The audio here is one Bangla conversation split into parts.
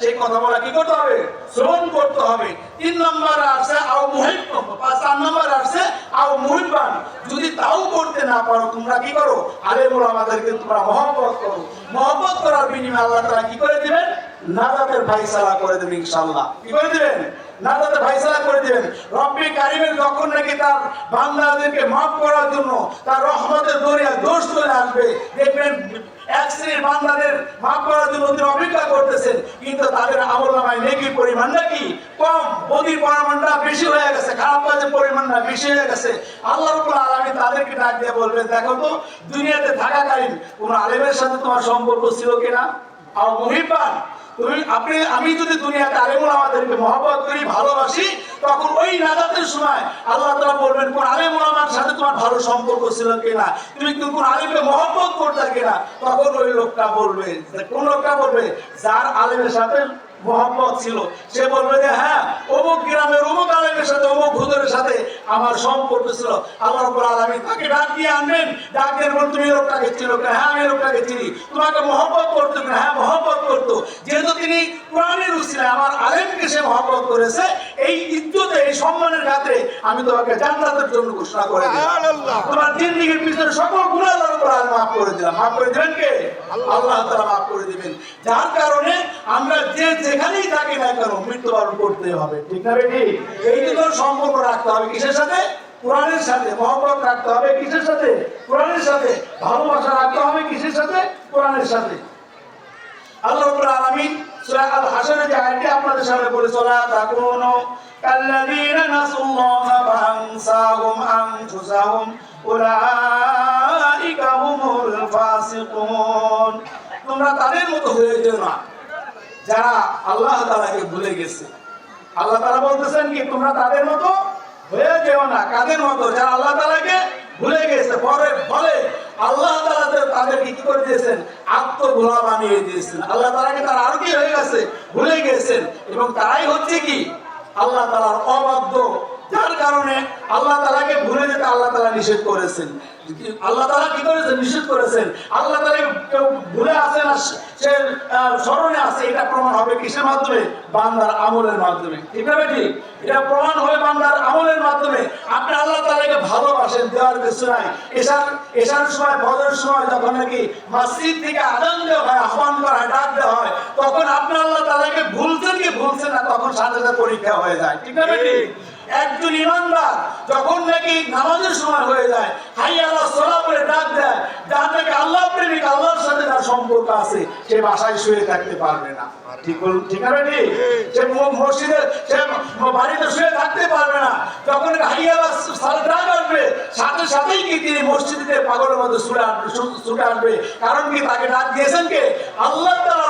সেই কথা বলা কি করতে হবে? শ্রবণ করতে হবে। তিন নম্বর আসছে আও বা চার নম্বর আসছে আও মুহিবান যদি তাও করতে না পারো, তোমরা কি করো? আলেমুল আমাদেরকে তোমরা মহব্বত করো। মহব্বত করার বিনিময়ে আল্লাহ তারা কি করে দিবেন? ফাইসালা করে দেবেন ইনশাআল্লাহ। কি করে দিবেন? ফাইসালা করে দিবেন। রব্বি কারিমের যখন নাকি তার বান্দাদেরকে মাফ করার জন্য তার রহমতের দরিয়া দোষ চলে আসবে, দেখবেন এক শ্রেণির বান্দাদের মাফ করার জন্য তিনি অপেক্ষা করতেছেন, কিন্তু তাদের আমল নামায় নেকির পরিমাণ নাকি কম। বদির পরিমাণটা বেশি হয়ে গেছে, খারাপ কাজের পরিমাণটা বেশি হয়ে গেছে। আল্লাহ আলামিন তাদেরকে ডাক দিয়ে বলবেন, দেখো তো, দুনিয়াতে থাকাকালীন কোন আলেমের সাথে তোমার সম্পর্ক ছিল কিনা? আর তুমি আপনি, আমি যদি দুনিয়াতে আলেমুল আমাদেরকে মহব্বত করি, ভালোবাসি, তখন ওই নাজাতের সময় আল্লাহ তালা বলবেন, কোন আলেমুল আমার সাথে তোমার ভালো সম্পর্ক ছিল কিনা? তুমি কোন আলেমকে মহব্বত করতে কিনা? তখন ওই লোকটা বলবে কোন লোকটা বলবে, যার আলেমের সাথে মোহাম্মদ ছিল। সে বলবে যে হ্যাঁ অমুক গ্রামের অমুক আলেমের সাথে অমুক হুজুরের সাথে আমার সম্পর্ক ছিল। আল্লাহ রাব্বুল আলামিন তাকে ডাক দিয়ে আনবেন। ডাক দিয়ে বলবেন তুমি লোকটাকে চিনো কিনা? হ্যাঁ আমি লোকটাকে চিনি। তোমাকে মহব্বত করতো কিনা? হ্যাঁ মহব্বত করতো। যেহেতু তিনি কোরআনের উসিলে আমার আলেমকে সে মহব্বত করেছে। এই ইজ্জতে এই সম্মানের খাতিরে আমি তোমাকে জান্নাতের জন্য ঘোষণা করে দিলাম। তোমার জিন্দিগির পিছনে সকল গুনাহ আল্লাহ রাব্বুল আলামিন মাফ করে দিলাম। মাফ করে দিবেন কে? আল্লাহ তাআলা মাফ করে দিবেন। যার কারণে আমরা যে যেখানেই থাকি না কেন, মৃত্যুবরণ করতে হবে। ঠিক না বেটি? এই জন্য সম্পর্ক রাখতে হবে কিসের সাথে? কোরআনের সাথে। মহব্বত রাখতে হবে কিসের সাথে? কোরআনের সাথে। ভালোবাসা রাখতে হবে কিসের সাথে? কোরআনের সাথে। আল্লাহ রাব্বুল আলামিন সূরা আল হাসরে যে আয়াতটি আপনাদের সামনে পড়ে চলা তাকুনু কাল্লাযীনা নাসুল্লাহা ফাআনসাহুম আনফুসাহুম, উলাইকা হুমুল ফাসিকুন। তোমরা তাদের মতো হয়ে যেও না। যারা আল্লাহ তালাকে ভুলে গেছে। আল্লাহ তালা বলতেছেন কি, তোমরা তাদের মতো হয়ে যেও না। কাদের মতো? যারা আল্লাহ তালাকে ভুলে গেছে, পরে বলে, আল্লাহ তালা তাদের কি করে দিয়েছেন? আত্মভোলা বানিয়ে দিয়েছেন। আল্লাহ তালাকে তারা আর কি হয়ে গেছে? ভুলে গেছেন। এবং তারাই হচ্ছে কি? আল্লাহ তালার অবাধ্য যার কারণে আল্লাহ তাআলাকে ভুলে যেতে আল্লাহ তাআলা নিষেধ করেছেন। আল্লাহ তাআলা কি করেছেন? নিষেধ করেছেন। আল্লাহ তাআলা কেউ ভুলে আছে না, সে স্মরণে আছে, এটা প্রমাণ হবে কিসের মাধ্যমে? বান্দার আমলের মাধ্যমে। ঠিক আছে ঠিক এটা প্রমাণ হবে বান্দার আমলের মাধ্যমে। আপনি আল্লাহ তাআলাকে ভালোবাসেন, দেওয়ার কিছু নাই। এসার এসার সময়, ফজরের সময় যখন নাকি মসজিদ থেকে আজান দেওয়া হয়, আহ্বান করা ডাক দেওয়া হয়, তখন আপনি আল্লাহ তাআলাকে ভুলছেন কি ভুলছেন না, তখন সাথে সাথে পরীক্ষা হয়ে যায়। ঠিক আছে ঠিক একজন ইমানদার যখন নাকি নামাজের সময় হয়ে যায়, হাই আল্লাহ সোলা বলে ডাক দেয় যার নাকি আল্লাহ প্রেমিক, আল্লাহর সাথে তার সম্পর্ক আছে, সে বাসায় শুয়ে থাকতে পারবে না। কারণ কি তাকে ডাক দিয়েছেন কে? আল্লাহ তার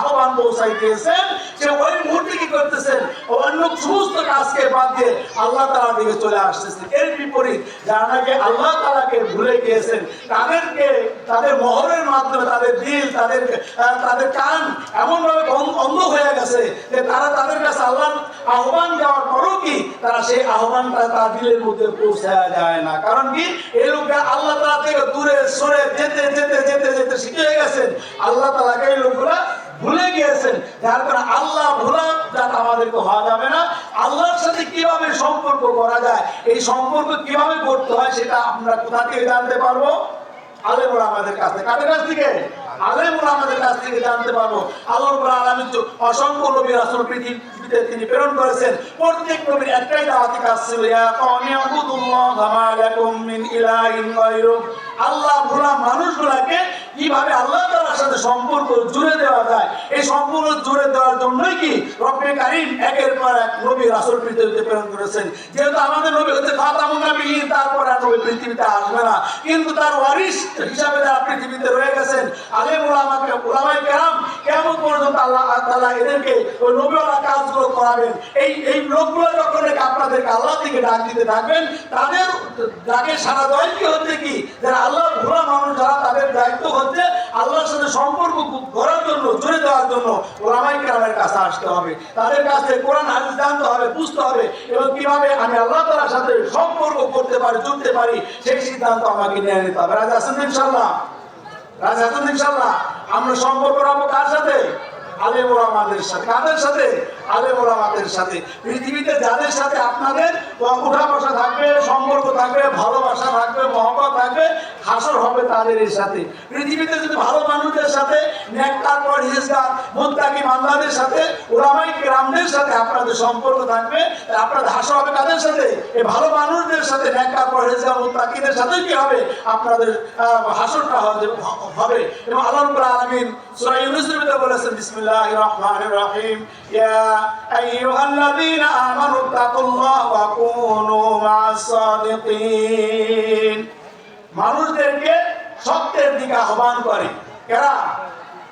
আহ্বান পৌঁছাই দিয়েছেন সে ওই মুহূর্তে কি করতেছেন? অন্য সমস্ত কাজকে বাদ দিয়ে আল্লাহ তাআলার দিকে চলে আসতেছেন এর বিপরীত, যারা নাকি আল্লাহ তাআলাকে ভুলে গিয়েছেন, তাদেরকে, তাদের মহরের মাধ্যমে, তাদের দিল, তাদের তাদের কান এমন ভাবে অন্ধ হয়ে গেছে যে তারা তাদের কাছে আল্লাহর আহ্বান দেওয়ার পরও কি তারা সেই আহ্বানটা তার দিলের মধ্যে পৌঁছায় যায় না। কারণ কি? এই লোকটা আল্লাহ তাআলা থেকে দূরে সরে যেতে যেতে যেতে যেতে শিখে গেছেন। আল্লাহ তাআলাকে এই লোকগুলা ভুলে গিয়েছেন। যার কারণে আল্লাহ ভোলা, যাতে আমাদেরকে হওয়া যাবে না। আল্লাহর সাথে কীভাবে সম্পর্ক করা যায়, এই সম্পর্ক কীভাবে করতে হয়, সেটা আমরা কোথা থেকে জানতে পারব? আল্লাহ ভোলা মানুষগুলাকে কীভাবে আল্লাহ সম্পর্ক জুড়ে দেওয়া যায়। এই সম্পর্ক জুড়ে দেওয়ার জন্যই কি রব্বে কারীম একের পর এক নবী রাসূল পৃথিবীতে প্রেরণ করেছেন। যেহেতু আমাদের নবী হচ্ছে খাতামুন নবীয়্যিন তারপর আর নবী পৃথিবীতে আসবে না। কিন্তু তার ওয়ারিস হিসাবে যারা পৃথিবীতে রয়ে গেছেন। আলেম ওলামাকে ওলামায়ে কেরাম কেমন পর্যন্ত আল্লাহ তাআলা এদেরকে ওই নবীওয়ালা কাজগুলো করাবেন। এই এই লোকগুলো যখন নাকি আল্লাহ থেকে ডাক দিতে থাকবেন, তাদের ডাকে সারা দেওয়াই কি হচ্ছে কি, যারা আল্লাহ ভোলা মানুষ, যারা তাদের দায়িত্ব হচ্ছে আল্লাহর সাথে সম্পর্ক করার জন্য, জুড়ে দেওয়ার জন্য ওলামাই কেরামের কাছে আসতে হবে। তাদের কাছ কোরআন, হাদিস জানতে হবে, বুঝতে হবে এবং কীভাবে আমি আল্লাহ তাআলার সাথে সম্পর্ক করতে পারি, জুড়তে পারি, সেই সিদ্ধান্ত আমাকে নিয়ে নিতে হবে। রাজা আছেন ইনশাল্লাহ রাজা আছেন ইনশাল্লাহ আমরা সম্পর্ক রাখব কার সাথে? আলেম ওলামাদের সাথে। কাদের সাথে? আলেম ওলামাদের সাথে। পৃথিবীতে যাদের সাথে আপনাদের উঠা বসা থাকবে, সম্পর্ক থাকবে, ভালোবাসা থাকবে, মহব্বত থাকবে, হাসর হবে তাদের সাথে। পৃথিবীতে যদি ভালো মানুষদের সাথে, নেককার, পরহেজগার, মুত্তাকি বান্দাদের সাথে ওলামাই কেরামদের সাথে আপনাদের সম্পর্ক থাকবে আপনাদের হাসর হবে কাদের সাথে? এই ভালো মানুষদের সাথে নেককার, পরহেজগার, মুত্তাকিদের সাথে কি হবে? আপনাদের হাসরটা হবে- এবং রাব্বুল আলামিন সূরা বলেছেন, বিসমিল্লাহির রহমানির রহিম। ইয়া আইয়ুহাল্লাযীনা আমানু তাকুল্লাহ ওয়া কুনু মা'আস সাদিকিন। মানুষদেরকে সত্যের দিকে আহ্বান করে। কেরা?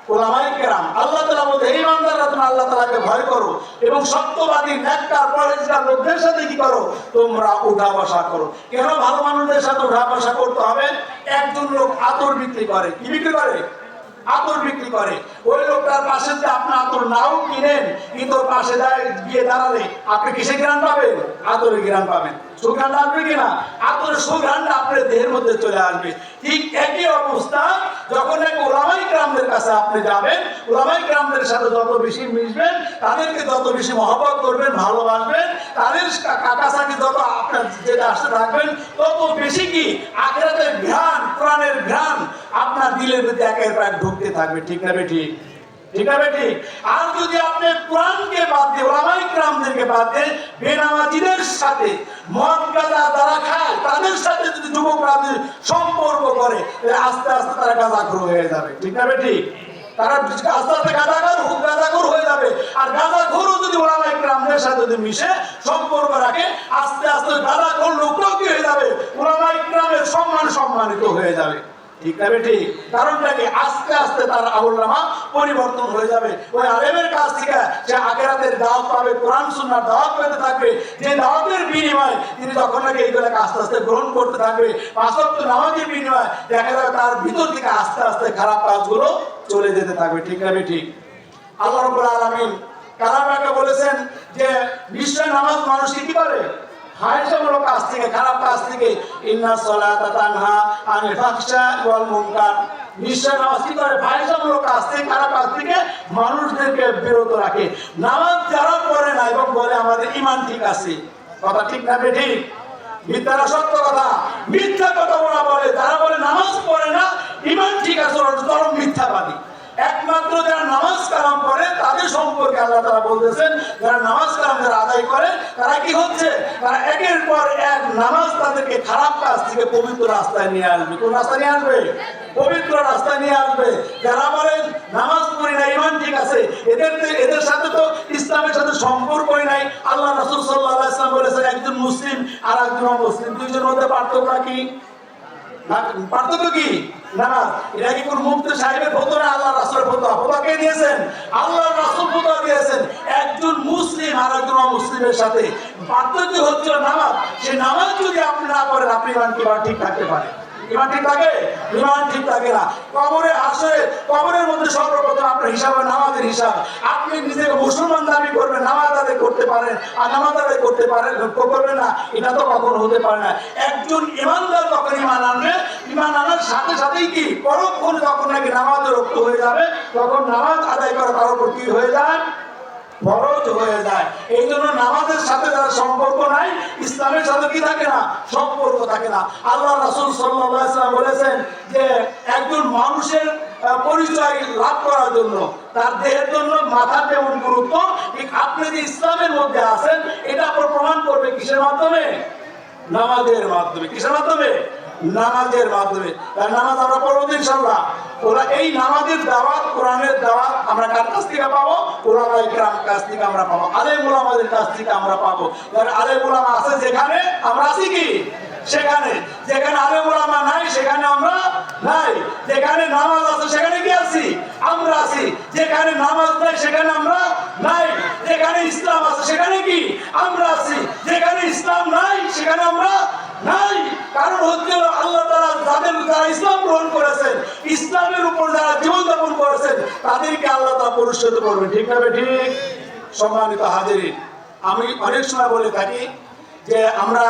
ওলামাই কেরাম। আল্লাহ তালা বলতে এই আল্লাহ তালাকে ভয় করো এবং সত্যবাদী নেককার লোকদের সাথে কি করো? তোমরা উঠা বসা করো। কেন ভালো মানুষদের সাথে উঠা বসা করতে হবে? একজন লোক আতর বিক্রি করে। কি বিক্রি করে? আতর বিক্রি করে। ওই লোকটার পাশে যে আপনি আতর নাও কিনেন, কিন্তু পাশে গিয়ে দাঁড়ালে আপনি কিসে জ্ঞান পাবেন? আতরের গ্রাম পাবেন। সুঘ্রাণ আসবে কিনা? আতরের সুঘ্রাণটা আপনার দেহের মধ্যে চলে আসবে। ঠিক একই অবস্থা, যখন এক ওলামাই গ্রামদের কাছে আপনি যাবেন, ওলামাই গ্রামদের সাথে যত বেশি মিশবেন, তাদেরকে যত বেশি মহব্বত করবেন, ভালোবাসবেন, তাদের কাকাসাকি যত আপনার যেটা আসতে থাকবেন, তত বেশি কি? আখেরাতের ঘ্রাণ কোরআনের ঘ্রাণ আপনার দিলের মধ্যে একের পর এক ঢুকতে থাকবে। ঠিক না ঠিক? আস্তে আস্তে হয়ে যাবে। হয়ে আর যদি সাথে যদি মিশে, সম্পর্ক রাখে, আস্তে আস্তে গাঁজাখোর লোকটাও কি হয়ে যাবে? ওলামাই ক্রামের সম্মান সম্মানিত হয়ে যাবে। ঠিক না ঠিক কারণটা কি আস্তে আস্তে তার আমল নামা পরিবর্তন হয়ে যাবে। ওই আলেমের কাছ থেকে সে আখেরাতের দাওয়াত পাবে, কোরআন, সুন্নার দাওয়াত পেতে থাকবে, যে দাওয়াতের বিনিময়ে তিনি তখন নাকি এইগুলোকে আস্তে আস্তে গ্রহণ করতে থাকবে। পাঁচক্ত নামাজের বিনিময়ে দেখা যাবে তার ভিতর থেকে আস্তে আস্তে খারাপ কাজগুলো চলে যেতে থাকবে। ঠিক না ঠিক আল্লাহ রব্বুল আলামিন কালামাকে বলেছেন যে বিশ্বের নামাজ মানুষ কি করে? হাইসামূলক কাজ থেকে, খারাপ কাজ থেকে। ইন্না সলাতা তানহা আনিল ফাহশা ওয়াল মুনকার। নিশ্চয় নামাজ কি করে? কাজ থেকে, খারাপ কাজ থেকে মানুষদেরকে বিরত রাখে। নামাজ যারা পড়ে না এবং বলে আমাদের ইমান ঠিক আছে। কথা ঠিক না ঠিক মিথ্যা সত্য কথা। মিথ্যা কথা ওরা বলে যারা বলে নামাজ পড়ে না ইমান ঠিক আছে ওরা চরম মিথ্যাবাদী একমাত্র যারা নামাজ কালাম করে তাদের সম্পর্কে আল্লাহ তারা বলতেছেন, যারা নামাজ কালাম যারা আদায় করে, তারা কি হচ্ছে? তারা একের পর এক নামাজ তাদেরকে খারাপ কাজ থেকে পবিত্র রাস্তায় নিয়ে আসবে। কোন রাস্তায় নিয়ে আসবে? পবিত্র রাস্তায় নিয়ে আসবে। যারা বলেন, নামাজ পড়ি না ইমান ঠিক আছে, এদের এদের সাথে তো ইসলামের সাথে সম্পর্কই নাই। আল্লাহ রাসূল সাল্লাল্লাহু আলাইহি ওয়াসাল্লাম বলেছেন, একজন মুসলিম আর একজন অমুসলিম, দুইজনের মধ্যে পার্থক্য কি? পার্থক্য কি? না এটা কি কোন মুক্ত সাহেবের ফতো না আল্লাহ রাসুলের ফতো ফতো কে দিয়েছেন? আল্লাহ রাসুল ফতো দিয়েছেন। একজন মুসলিম আর একজন মুসলিমের সাথে। পার্থক্য হচ্ছে নামাজ। সে নামাজ যদি আপনি না করেন আপনি ঠিক থাকতে পারেন? ইমান ঠিক থাকে ইমান ঠিক থাকে না। কবরে আসরে কবরের মধ্যে সর্বপ্রথম আপনার নামাজের হিসাব। আপনি নিজেকে মুসলমান দাবি করবেন, নামাজ আদায় করতে পারেন, আর নামাজ করতে পারেন করবেন না, এটা তো কখনো হতে পারে না। একজন ইমানদার যখন ইমান আনবে, ইমান আনার সাথে সাথেই কি? পরক্ষণ যখন নাকি নামাজের রক্ত হয়ে যাবে, তখন নামাজ আদায় করা তার কি হয়ে যায় এই জন্য নামাজের সাথে যার সম্পর্ক নাই, ইসলামের সাথে কি থাকে না? সম্পর্ক থাকে না। আল্লাহ রাসূল ওয়াসাল্লাম বলেছেন যে একজন মানুষের পরিচয় লাভ করার জন্য, তার দেহের জন্য মাথার যেমন গুরুত্ব, ঠিক আপনি যে ইসলামের মধ্যে আছেন, এটা আপনার প্রমাণ করবে কিসের মাধ্যমে? নামাজের মাধ্যমে। কিসের মাধ্যমে? নামাজের মাধ্যমে। নামাজ আমরা পড়ব ইনশাল্লাহ ওরা এই নামাজের দাওয়াত, কোরআনের দাওয়াত আমরা কার কাছ থেকে পাবো? ওলামাই কাছ থেকে আমরা পাবো। আলেম ওলামাদের কাছ থেকে আমরা পাবো। কারণ আলেম আছে যেখানে আমরা আছি কি? সেখানে। যেখানে আলেম ওলামা নাই, সেখানে আমরা নাই। যেখানে নামাজ আছে, সেখানে কি আছি? আমরা আছি। যেখানে নামাজ নাই, সেখানে আমরা নাই। যেখানে ইসলাম আছে, সেখানে কি? আমরা আছি। যেখানে ইসলাম নাই, সেখানে আমরা নাই। কারণ হচ্ছে আল্লাহ তারা যাদের যারা ইসলাম গ্রহণ করেছেন, ইসলামের উপর যারা জীবনযাপন করেছেন, তাদেরকে আল্লাহ তারা পুরস্কৃত করবে। ঠিক না ঠিক। সম্মানিত হাজিরিন, আমি অনেক সময় বলে থাকি যে আমরা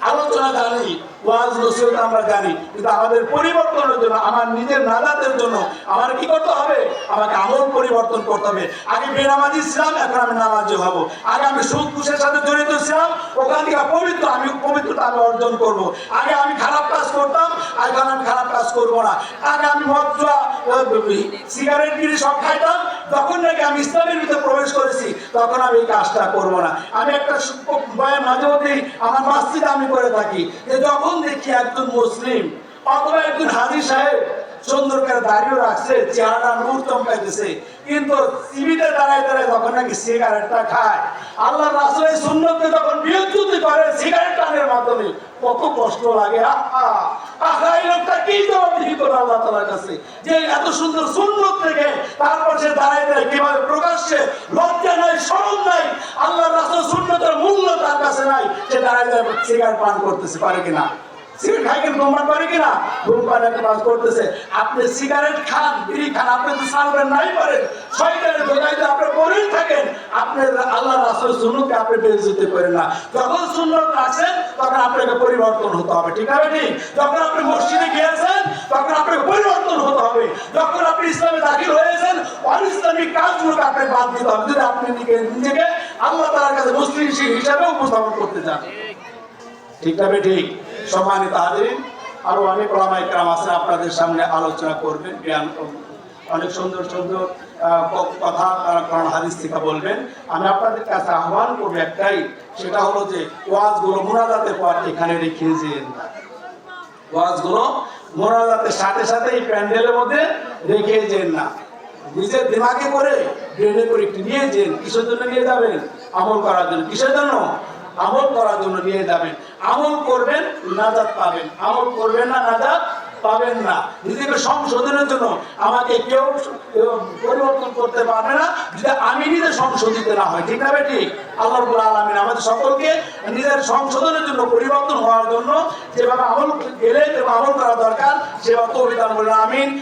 আলোচনা জানি ওয়াজ নসিহত আমরা জানি, কিন্তু আমাদের পরিবর্তনের জন্য, আমার নিজের নাজাতের জন্য আমার কি করতে হবে? আমাকে আমল পরিবর্তন করতে হবে। আগে বেনামাজি ছিলাম, এখন আমি নামাজি হব। আগে আমি সুদ, ঘুষের সাথে জড়িত ছিলাম, ওখান থেকে পবিত্র, আমি পবিত্রতা আমি অর্জন করব। আগে আমি খারাপ কাজ করতাম, এখন আমি খারাপ কাজ করব না। আগে আমি মদ সিগারেট বিড়ি সব খাইতাম, তখন নাকি আমি ইসলামের ভিতরে প্রবেশ করেছি, তখন আমি এই কাজটা করব না। আমি একটা মাঝে মধ্যেই আমার মাসজিদে আমি করে থাকি, যে যখন দেখি একজন মুসলিম, অথবা একজন হাজি সাহেব সুন্দর দাঁড়িয়ে রাখছে চেহারা নূর চমকাইতেছে, কিন্তু সিবিতে দাঁড়ায় দাঁড়ায় তখন নাকি সিগারেটটা খায়। আল্লাহ রাসুলের সুন্নতকে যখন বিরোধী করে সিগারেট টানের মাধ্যমে, কত কষ্ট লাগে, আহা! আহা, এই লোকটা কি করে আল্লাহ তালার কাছে। যে এত সুন্দর সুন্নত থেকে তারপর সে দাঁড়ায় দাঁড়ায় কীভাবে প্রকাশ্যে লজ্জা নাই সরম নাই আল্লাহ রাসুল সুন্নতের মূল্য তার কাছে নাই সে দাঁড়ায় দাঁড়ায় সিগারেট পান করতেছে, পারে কিনা? সিগারেট খাই করে কিনা? ধূমপান কাজ করতেছে। আপনি সিগারেট খান, বিড়ি খান, আপনি তো সালবেন নাই পারেন শয়তানের ধোকায় আপনি পরেই থাকেন, আপনি আল্লাহ রাসূল সুন্নতকে আপনি বেইজ্জতি করেন না। যখন সুন্নত আছেন তখন আপনাকে পরিবর্তন হতে হবে, ঠিক আছে ঠিক? যখন আপনি মসজিদে গিয়েছেন, তখন আপনাকে পরিবর্তন হতে হবে। যখন আপনি ইসলামে দাখিল হয়েছেন, অনিসলামিক কাজগুলোকে আপনি বাদ দিতে হবে। যদি আপনি নিজে- নিজেকে আল্লাহ তাআলার কাছে মুসলিম হিসাবে উপস্থাপন করতে চান। ঠিক তবে ঠিক? সম্মানিত হাজিরিন, আরও অনেক ওলামাই কেরাম আছে, আপনাদের সামনে আলোচনা করবেন, জ্ঞান অনেক সুন্দর সুন্দর কথা তারা কোরআন হাদিস থেকে বলবেন। আমি আপনাদের কাছে আহ্বান করব একটাই, সেটা হলো যে ওয়াজগুলো মোনাজাতের পর এখানে রেখে যেন ওয়াজগুলো মোনাজাতের সাথে সাথে এই প্যান্ডেলের মধ্যে রেখে যেন না। নিজের দিমাগে করে ব্রেনে করে একটু নিয়ে যেন কিসের জন্য নিয়ে যাবেন? আমল করার জন্য। কিসের জন্য? আমল করার জন্য নিয়ে যাবেন। আমল করবেন, নাজাত পাবেন। আমল করবেন না, নাজাত পাবেন না। নিজেকে সংশোধনের জন্য আমাকে কেউ পরিবর্তন করতে পারবে না, যদি আমি নিজে সংশোধিত না হয়। ঠিক না ভাই ঠিক আল্লাহ রব্বুল আমাদের সকলকে নিজের সংশোধনের জন্য পরিবর্তন হওয়ার জন্য যেভাবে আমল গেলে, যেভাবে আমল করা দরকার, সেভাবে দান করুন। আমিন।